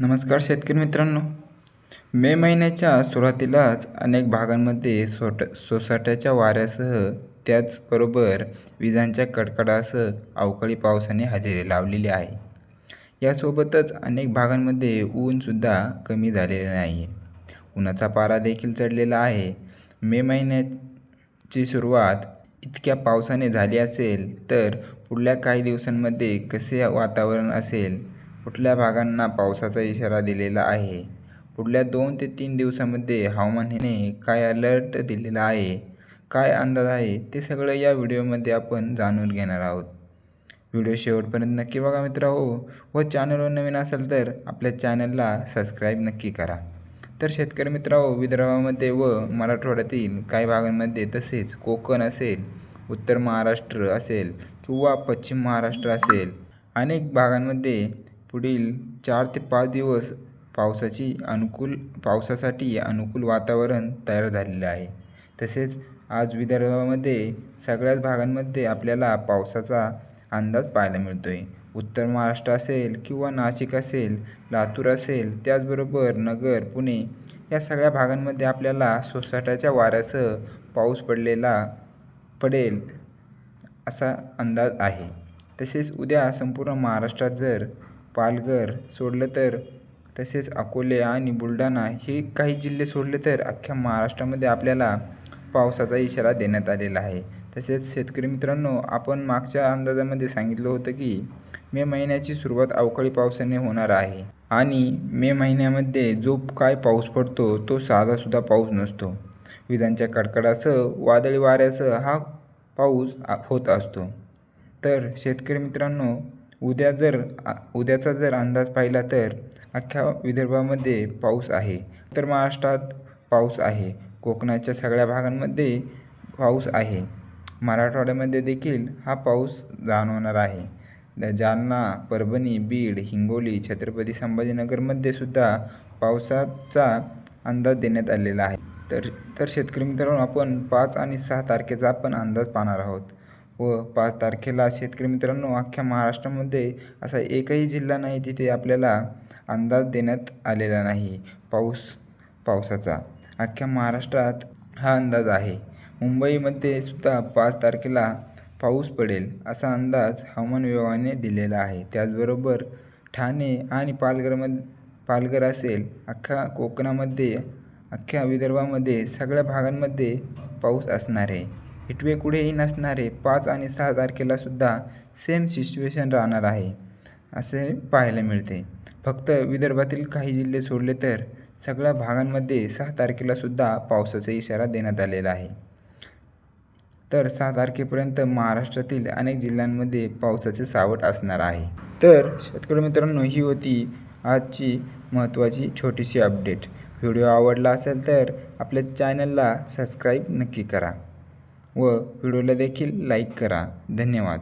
नमस्कार शेतकरी मित्रांनो. मे महिन्याच्या सुरुवातीलाच अनेक भागांमध्ये सोट सोसाट्याच्या वाऱ्यासह त्याचबरोबर विजांच्या कडकडासह अवकाळी पावसाने हजेरी लावलेली आहे. यासोबतच अनेक भागांमध्ये ऊनसुद्धा कमी झालेले नाही. आहे उन्हाचा पारा देखील चढलेला आहे. मे महिन्याची सुरुवात इतक्या पावसाने झाली असेल तर पुढल्या काही दिवसांमध्ये कसे वातावरण असेल कुठल्या भागांना पावसाचा इशारा दिलेला आहे? पुढल्या दोन ते तीन दिवसामध्ये हवामानाने काय अलर्ट दिलेला आहे? काय अंदाज आहे? ते सगळं या व्हिडिओमध्ये आपण जाणून घेणार आहोत. व्हिडिओ शेवटपर्यंत नक्की बघा मित्र हो. व चॅनलवर नवीन असेल तर आपल्या चॅनलला सबस्क्राईब नक्की करा. तर शेतकरी मित्रांनो हो, विदर्भामध्ये व मराठवाड्यातील काही भागांमध्ये तसेच कोकण असेल उत्तर महाराष्ट्र असेल किंवा पश्चिम महाराष्ट्र असेल अनेक भागांमध्ये पुढील चार ते पाच दिवस पावसाची अनुकूल पावसासाठी अनुकूल वातावरण तयार झालेलं आहे. तसेच आज विदर्भामध्ये सगळ्याच भागांमध्ये आपल्याला पावसाचा अंदाज पाहायला मिळतो आहे उत्तर महाराष्ट्र असेल किंवा नाशिक असेल लातूर असेल त्याचबरोबर नगर पुणे या सगळ्या भागांमध्ये आपल्याला सोसाट्याच्या वाऱ्यासह पाऊस पडलेला पडेल असा अंदाज आहे. तसेच उद्या संपूर्ण महाराष्ट्रात जर पालघर सोडलं तर? तसेच अकोले आणि बुलढाणा हे काही जिल्हे सोडले तर अख्ख्या महाराष्ट्रामध्ये आपल्याला पावसाचा इशारा देण्यात आलेला आहे. तसेच शेतकरी मित्रांनो आपण मागच्या अंदाजामध्ये सांगितलं होतं की मे महिन्याची सुरुवात अवकाळी पावसाने होणार आहे आणि मे महिन्यामध्ये जो काय पाऊस पडतो तो साधासुद्धा पाऊस नसतो. विजांच्या कडकडासह वादळी वाऱ्यासह हा पाऊस होत असतो. तर शेतकरी मित्रांनो उद्या जर उद्याचा जर अंदाज पाहिला तर अख्ख्या विदर्भामध्ये पाऊस आहे. तर महाराष्ट्रात पाऊस आहे. कोकणाच्या सगळ्या भागांमध्ये पाऊस आहे. मराठवाड्यामध्ये देखील हा पाऊस जाणवणार आहे. जालना परभणी बीड हिंगोली छत्रपती संभाजीनगरमध्ये सुद्धा पावसाचा अंदाज देण्यात आलेला आहे. तर तर शेतकरी मित्रांनो आपण पाच आणि सहा तारखेचा आपण अंदाज पाहणार आहोत. व पाच तारखेला शेतकरी मित्रांनो अख्ख्या महाराष्ट्रामध्ये असा एकही जिल्हा नाही तिथे आपल्याला अंदाज देण्यात आलेला नाही. पाऊस पावसाचा. अख्ख्या महाराष्ट्रात हा अंदाज आहे. मुंबईमध्ये सुद्धा पाच तारखेला पाऊस पडेल असा अंदाज हवामान विभागाने दिलेला आहे. त्याचबरोबर ठाणे आणि पालघरमध्ये पालघर असेल अख्ख्या कोकणामध्ये अख्ख्या विदर्भामध्ये सगळ्या भागांमध्ये पाऊस असणार आहे. हिटवे कुठेही नसणारे पाच आणि सहा तारखेलासुद्धा सेम सिच्युएशन राहणार आहे असे पाहायला मिळते. फक्त विदर्भातील काही जिल्हे सोडले तर सगळ्या भागांमध्ये सहा तारखेलासुद्धा पावसाचा इशारा देण्यात आलेला आहे. तर सहा तारखेपर्यंत महाराष्ट्रातील अनेक जिल्ह्यांमध्ये पावसाचे सावट असणार आहे. तर शेतकरी मित्रांनो ही होती आजची महत्त्वाची छोटीशी अपडेट व्हिडिओ आवडला असेल तर आपल्या चॅनलला सबस्क्राईब नक्की करा. व व्हिडिओला देखील लाईक करा. धन्यवाद.